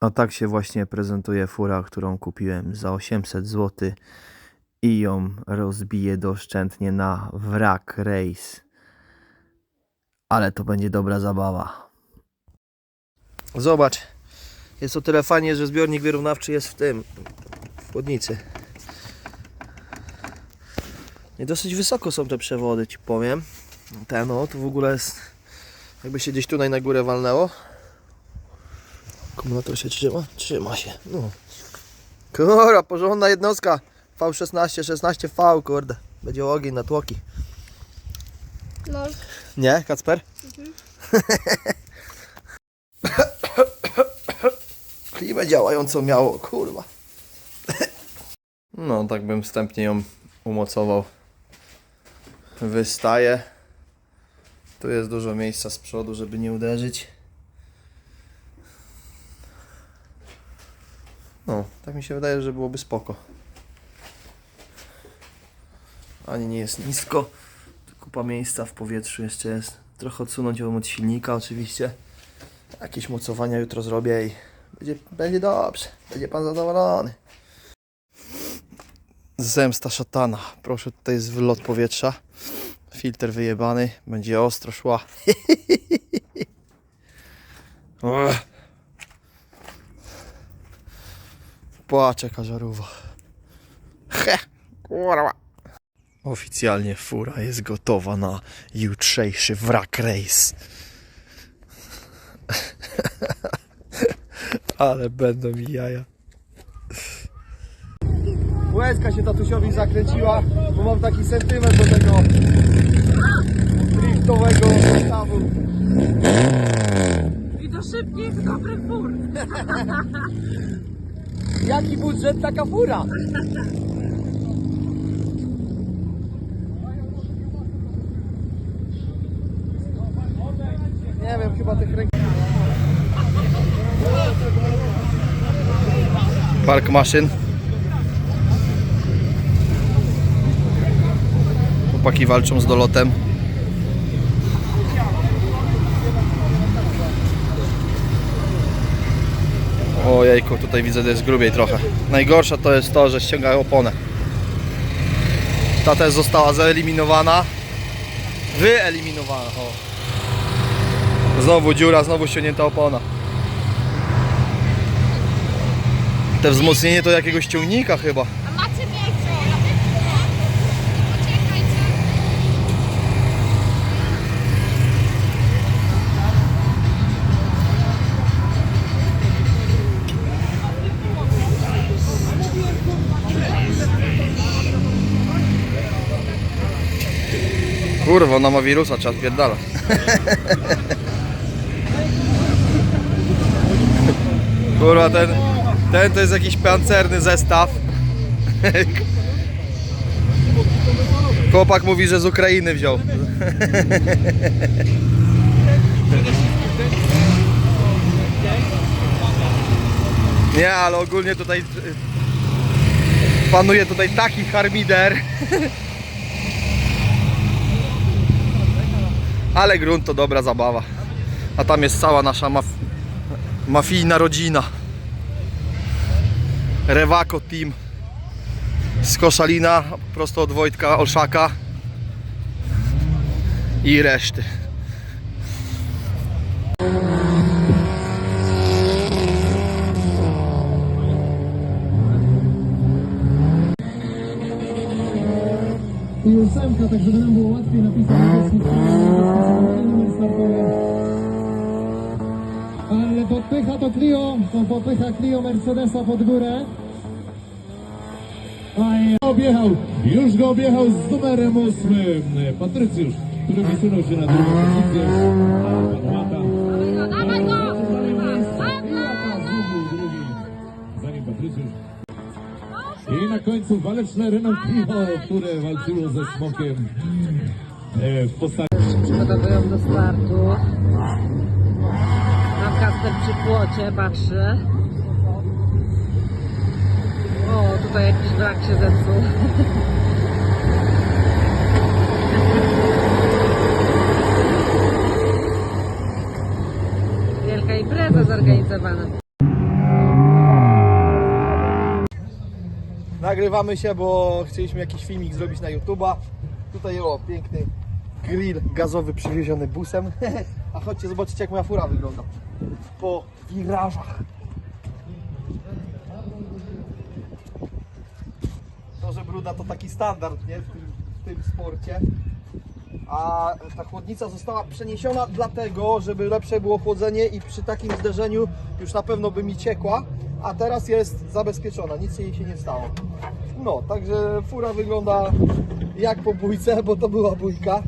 A tak się właśnie prezentuje fura, którą kupiłem za 800 zł i ją rozbiję doszczętnie na wrak race. Ale to będzie dobra zabawa. Zobacz, jest o tyle fajnie, że zbiornik wyrównawczy jest w tym, w chłodnicy. Dosyć wysoko są te przewody, ci powiem. Ten o, tu w ogóle jest, jakby się gdzieś tutaj na górę walnęło. Akumulator się trzyma? Trzyma się. No. Kurwa, porządna jednostka. V16, 16V, kurde. Będzie ogień na tłoki. No, Nie, Kacper? Klimę działającą miało, kurwa. No, tak bym wstępnie ją umocował. Wystaje. Tu jest dużo miejsca z przodu, żeby nie uderzyć. No, tak mi się wydaje, że byłoby spoko. Ani nie jest nisko. Kupa miejsca w powietrzu jeszcze jest. Trochę odsunąć ją od silnika oczywiście. Jakieś mocowania jutro zrobię i będzie, będzie dobrze. Będzie pan zadowolony. Zemsta szatana. Proszę, tutaj jest wylot powietrza. Filtr wyjebany. Będzie ostro szła. Ech. Płacz jaka żarówa. He, kurwa. Oficjalnie fura jest gotowa na jutrzejszy wrak race. Ale będą mi jaja. Łezka się tatusiowi zakręciła, bo mam taki sentyment do tego driftowego zestawu. I do szybkich, dobrych fur. Jaki budżet, taka fura? Nie wiem, chyba tych ręk... Park maszyn. Chłopaki walczą z dolotem. Ojejku, tutaj widzę, że jest grubiej trochę. Najgorsze to jest to, że ściągają oponę. Ta też została wyeliminowana. Wyeliminowana, o. Znowu dziura, znowu ściągnięta opona. Te wzmocnienie to jakiegoś ciągnika chyba. Kurwa, ona ma wirusa, trzeba odpierdala. Kurwa, ten, ten to jest jakiś pancerny zestaw. Chłopak mówi, że z Ukrainy wziął. Nie, ale ogólnie tutaj y, panuje tutaj taki harmider. Ale grunt to dobra zabawa. A tam jest cała nasza maf mafijna rodzina. Rewako Team z Koszalina, prosto od Wojtka Olszaka i reszty. I ósemka, tak żeby nam było łatwiej napisać numer startowy. Ale podpycha to Clio, to podpycha Clio Mercedesa pod górę. A objechał, już go objechał z numerem ósmym Patrycjusz, który wysunął się na drugą pozycję. Końcu waleczne Renault Clio, które walczyło ze smokiem e, w postaci Przygotowują do startu. Tam Kasper przy płocie patrzy. O, tutaj jakiś brak się zepsuł. Wielka impreza zorganizowana. Nagrywamy się, bo chcieliśmy jakiś filmik zrobić na YouTube'a. Tutaj o, piękny grill gazowy przywieziony busem. A chodźcie zobaczyć jak moja fura wygląda. Po wirażach. To, że bruda to taki standard, nie? W tym, w tym sporcie. A ta chłodnica została przeniesiona dlatego, żeby lepsze było chłodzenie i przy takim zderzeniu już na pewno by mi ciekła, a teraz jest zabezpieczona, nic jej się nie stało. No, także fura wygląda jak po bójce, bo to była bójka.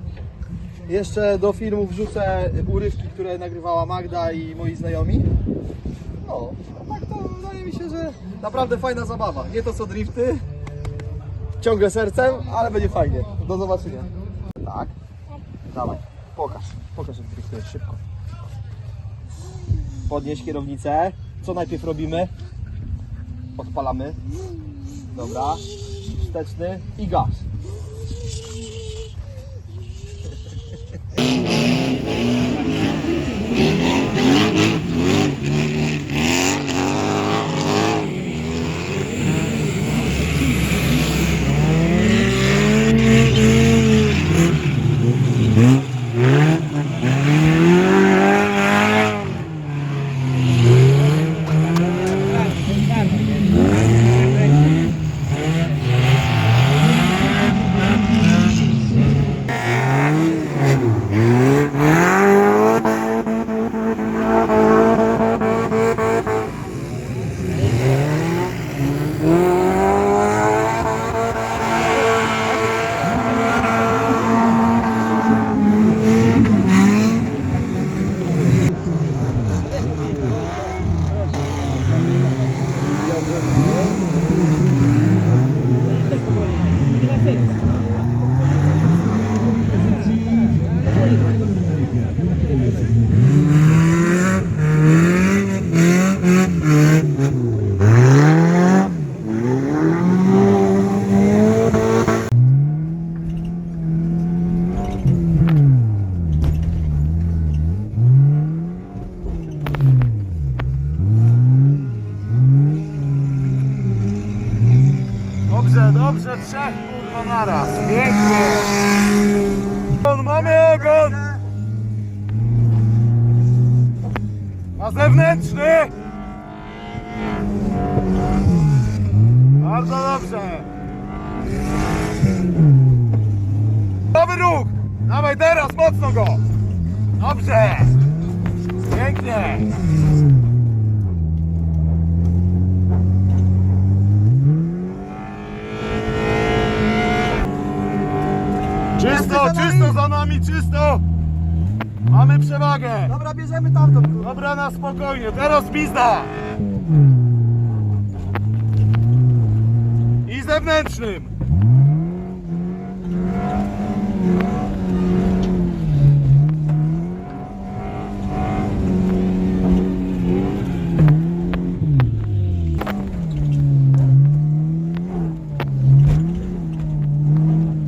Jeszcze do filmu wrzucę urywki, które nagrywała Magda i moi znajomi. No, tak to wydaje mi się, że naprawdę fajna zabawa. Nie to co drifty, ciągle sercem, ale będzie fajnie. Do zobaczenia. Tak. Dawaj, pokaż. Pokaż jak driftujesz szybko. Podnieś kierownicę. Co najpierw robimy? Odpalamy. Dobra. Wsteczny i gaz. Dobrze, dobrze, trzech kurwa naraz. Pięknie. On, mamy ogon. Na zewnętrzny. Bardzo dobrze. Nowy ruch. Dawaj teraz, mocno go. Dobrze. Pięknie. Czysto, czysto za nami, czysto! Mamy przewagę! Dobra, bierzemy tamtą. Dobra, na spokojnie, teraz pizda! I zewnętrznym!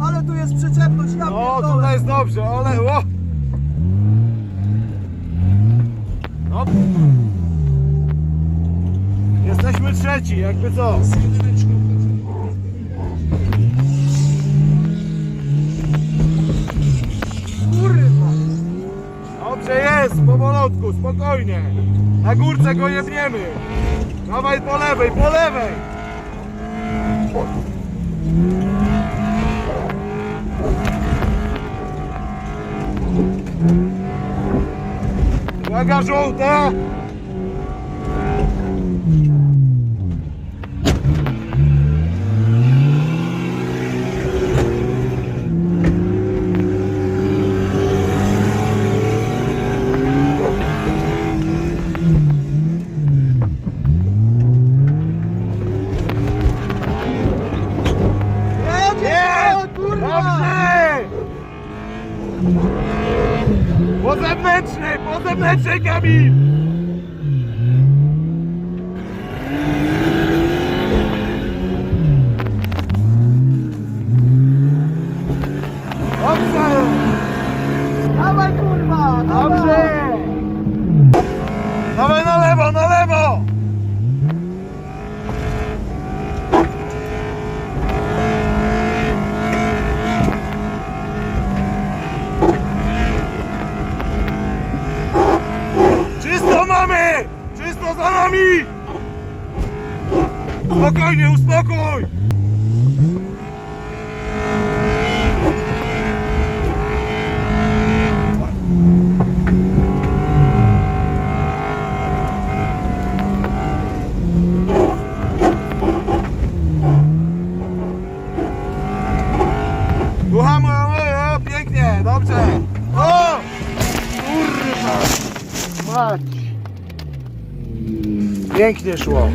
Ale tu jest przyczepność, ja No, pierdolę. tutaj jest dobrze, ale... O! No. Jesteśmy trzeci, jakby co? Kurwa. Dobrze jest, powolutku, spokojnie. Na górce go jebniemy. Dawaj po lewej, po lewej. Vai, gajo, tá? Po zewnętrznej Kamil! Dobrze! Dawaj kurwa, dawaj. Dobrze! Dawaj na lewo, na lewo! nami! Spokojnie, uspokój! Słuchamy, o, o, pięknie, dobrze. O! Kurwa! Mać! Pięknie szło.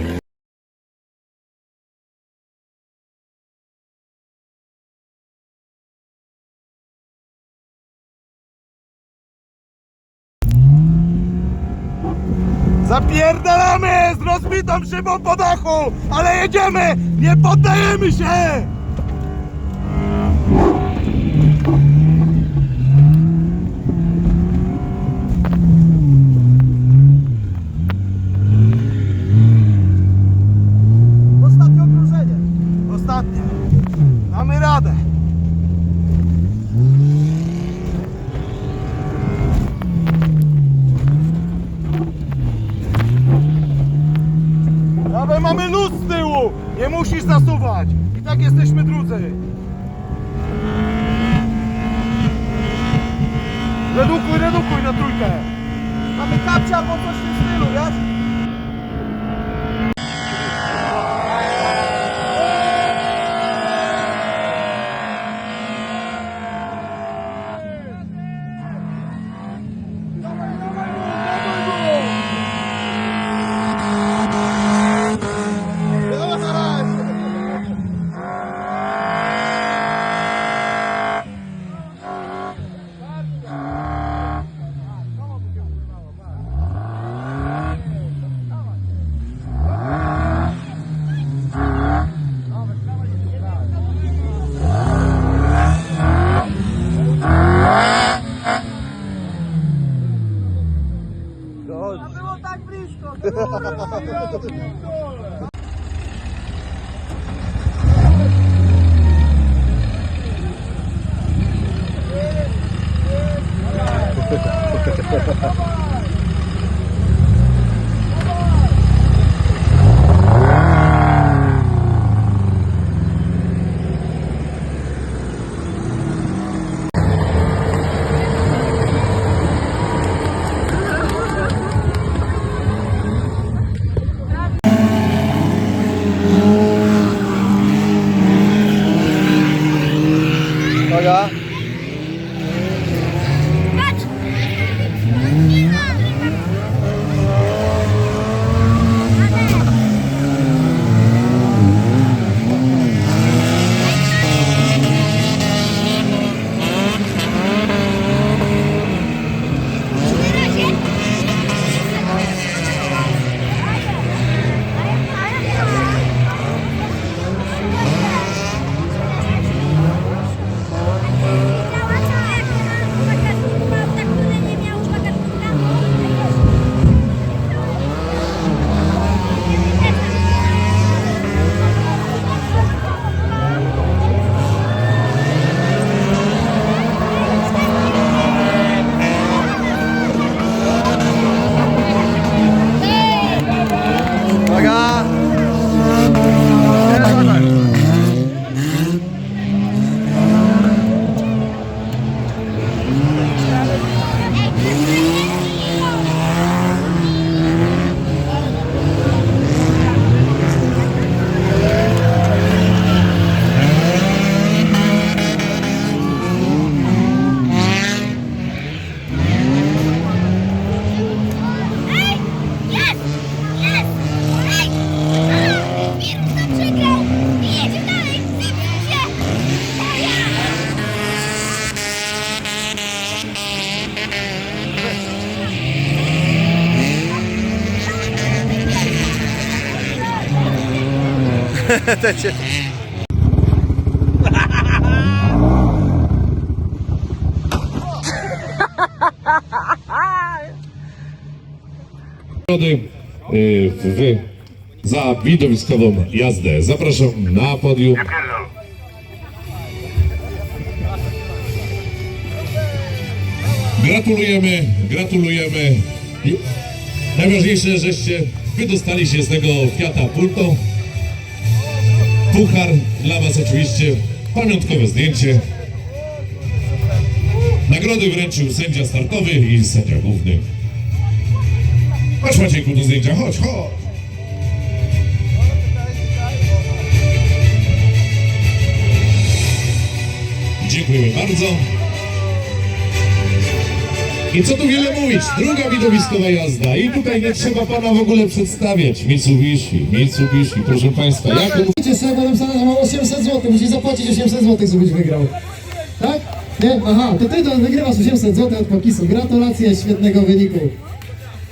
Zapierdalamy z rozbitą szybą po dachu, ale jedziemy, nie poddajemy się! Ostatnie okrążenie. Ostatnie. Damy radę. Dawaj, mamy luz z tyłu. Nie musisz zasuwać. I tak jesteśmy drudzy. Redukuj, redukuj na trójkę. Mamy kapcia albo coś w tym stylu, wiesz? W, za widowiskową jazdę. Zapraszam na podium. Gratulujemy, gratulujemy. Najważniejsze, żeście wydostali się z tego Fiata Punto. Puchar dla Was oczywiście, pamiątkowe zdjęcie. Nagrody wręczył sędzia startowy i sędzia główny. Chodź Macieku do zdjęcia, chodź, chodź. Dziękujemy bardzo. I co tu wiele mówić, druga widowiskowa jazda i tutaj nie trzeba pana w ogóle przedstawiać. Mitsubishi, Mitsubishi, proszę państwa, jak Widzicie, sobie napisane, mam 800 zł, musisz zapłacić 800 zł, żebyś wygrał. Tak? Nie? Aha, to ty to wygrywasz 800 zł od Pakisu. Gratulacje, świetnego wyniku.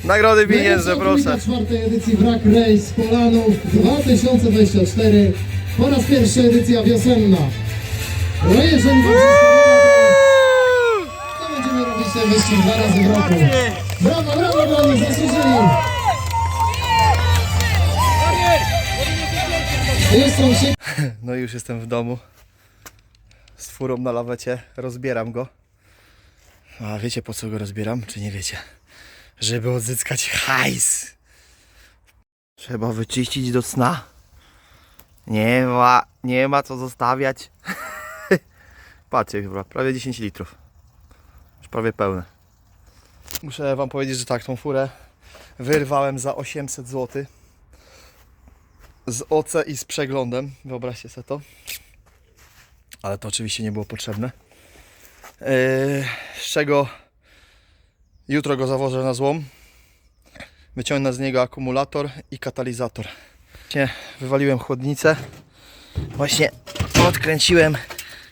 Nagrody pieniężne, proszę. czwartej edycji Wrak Race Polanów 2024. Po raz pierwszy edycja wiosenna. No jeżeli wam się spodoba, to, wyścig dwa razy w roku. Brawo, brawo dla nich, zasłużyli. No już jestem w domu. Z furą na lawecie. Rozbieram go. A wiecie po co go rozbieram, czy nie wiecie? Żeby odzyskać hajs. Trzeba wyczyścić do cna. Nie ma, nie ma co zostawiać. Patrzcie chyba, prawie 10 litrów. Prawie pełne. Muszę wam powiedzieć, że tak, tą furę wyrwałem za 800 zł z OC i z przeglądem. Wyobraźcie sobie to. Ale to oczywiście nie było potrzebne. Yy, z czego jutro go zawożę na złom. Wyciągnę z niego akumulator i katalizator. Właśnie wywaliłem chłodnicę. Właśnie odkręciłem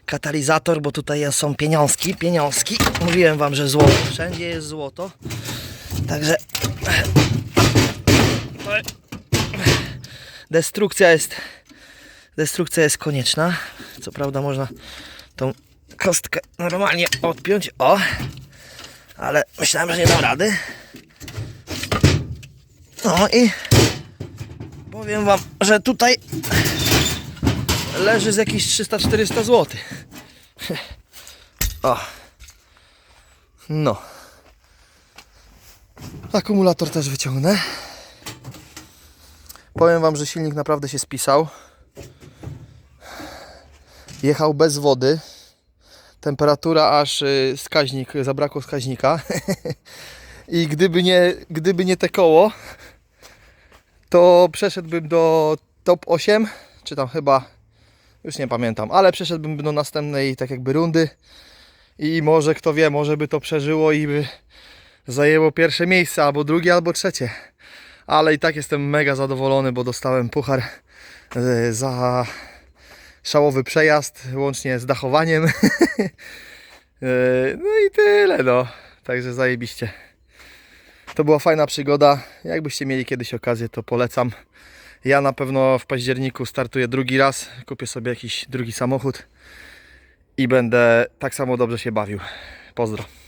katalizator, bo tutaj są pieniążki, pieniążki. Mówiłem wam, że złoto. Wszędzie jest złoto. Także destrukcja jest destrukcja jest konieczna. Co prawda można tą kostkę normalnie odpiąć. O! Ale myślałem, że nie dam rady. No i powiem wam, że tutaj leży z jakieś 300-400 zł. O. No. Akumulator też wyciągnę. Powiem Wam, że silnik naprawdę się spisał. Jechał bez wody. Temperatura aż y, wskaźnik, zabrakło wskaźnika. I gdyby nie, gdyby nie te koło, to przeszedłbym do top 8, czy tam chyba, już nie pamiętam, ale przeszedłbym do następnej tak jakby rundy i może kto wie, może by to przeżyło i by zajęło pierwsze miejsce, albo drugie, albo trzecie ale i tak jestem mega zadowolony, bo dostałem puchar e, za szałowy przejazd, łącznie z dachowaniem. E, No i tyle, no. Także zajebiście. To była fajna przygoda. Jakbyście mieli kiedyś okazję, to polecam. Ja na pewno w październiku startuję drugi raz. Kupię sobie jakiś drugi samochód i będę tak samo dobrze się bawił. Pozdro.